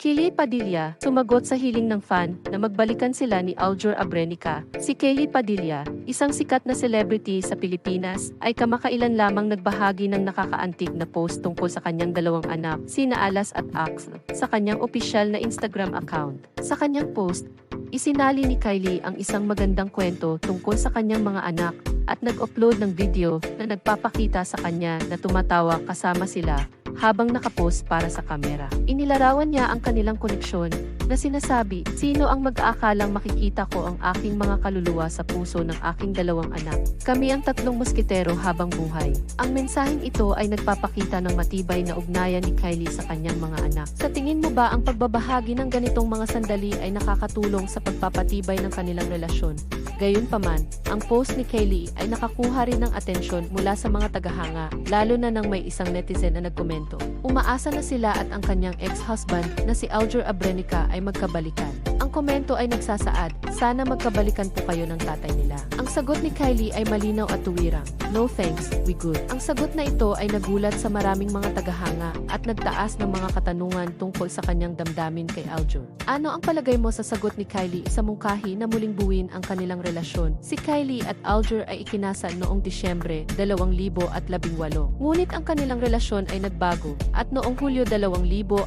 Kili Padilla, sumagot sa hiling ng fan na magbalikan sila ni Aljur Abrenica. Si Kelly Padilla, isang sikat na celebrity sa Pilipinas, ay kamakailan lamang nagbahagi ng nakakaantig na post tungkol sa kanyang dalawang anak, sina Alas at Ax, sa kanyang opisyal na Instagram account. Sa kanyang post, isinali ni Kylie ang isang magandang kwento tungkol sa kanyang mga anak at nag-upload ng video na nagpapakita sa kanya na tumatawa kasama sila habang nakapost para sa kamera. Inilarawan niya ang kanilang koneksyon na sinasabi, sino ang mag-aakalang makikita ko ang aking mga kaluluwa sa puso ng aking dalawang anak. Kami ang tatlong musketero habang buhay. Ang mensaheng ito ay nagpapakita ng matibay na ugnayan ni Kylie sa kanyang mga anak. Sa tingin mo ba ang pagbabahagi ng ganitong mga sandali ay nakakatulong sa pagpapatibay ng kanilang relasyon? Gayunpaman, ang post ni Kylie ay nakakuha rin ng atensyon mula sa mga tagahanga, lalo na nang may isang netizen na nagkomento. Umaasa na sila at ang kanyang ex-husband na si Aljur Abrenica ay magkabalikan. Ang komento ay nagsasaad, sana magkabalikan po kayo ng tatay nila. Ang sagot ni Kylie ay malinaw at tuwirang, no thanks, we good. Ang sagot na ito ay nagulat sa maraming mga tagahanga at nagtaas ng mga katanungan tungkol sa kanyang damdamin kay Aljur. Ano ang palagay mo sa sagot ni Kylie sa mungkahi na muling buwin ang kanilang relasyon? Si Kylie at Aljur ay ikinasal noong Disyembre 2018. Ngunit ang kanilang relasyon ay nagbago at noong Hulyo 2021,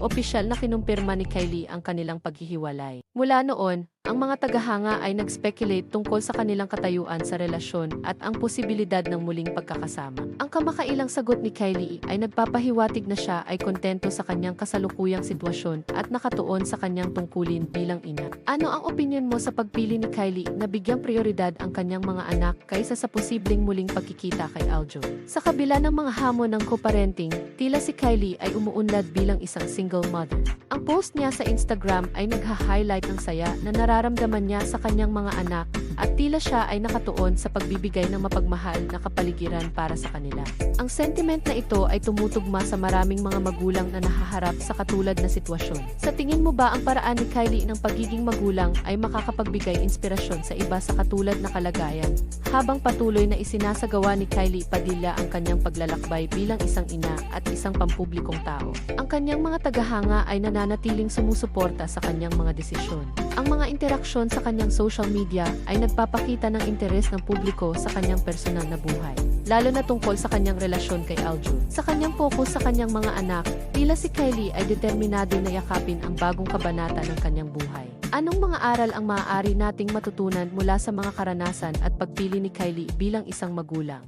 opisyal na kinumpirma ni Kylie ang kanilang paghihiwalay. Mula noon, ang mga tagahanga ay nag-speculate tungkol sa kanilang katayuan sa relasyon at ang posibilidad ng muling pagkakasama. Ang kamakailang sagot ni Kylie ay nagpapahiwatig na siya ay kontento sa kanyang kasalukuyang sitwasyon at nakatuon sa kanyang tungkulin bilang ina. Ano ang opinion mo sa pagpili ni Kylie na bigyang prioridad ang kanyang mga anak kaysa sa posibleng muling pagkikita kay Aljo? Sa kabila ng mga hamon ng co-parenting, tila si Kylie ay umuunlad bilang isang single mother. Ang post niya sa Instagram ay nagha-highlight ng saya na nararamdaman niya sa kanyang mga anak at tila siya ay nakatuon sa pagbibigay ng mapagmahal na kapaligiran para sa kanila. Ang sentiment na ito ay tumutugma sa maraming mga magulang na nahaharap sa katulad na sitwasyon. Sa tingin mo ba ang paraan ni Kylie ng pagiging magulang ay makakapagbigay inspirasyon sa iba sa katulad na kalagayan? Habang patuloy na isinasagawa ni Kylie Padilla ang kanyang paglalakbay bilang isang ina at isang pampublikong tao. Ang kanyang mga tagahanga ay nananatiling sumusuporta sa kanyang mga desisyon. Ang mga interaksyon sa kanyang social media ay nagpapakita ng interes ng publiko sa kanyang personal na buhay, lalo na tungkol sa kanyang relasyon kay Aljur. Sa kanyang focus sa kanyang mga anak, tila si Kylie ay determinado na yakapin ang bagong kabanata ng kanyang buhay. Anong mga aral ang maaari nating matutunan mula sa mga karanasan at pagpili ni Kylie bilang isang magulang?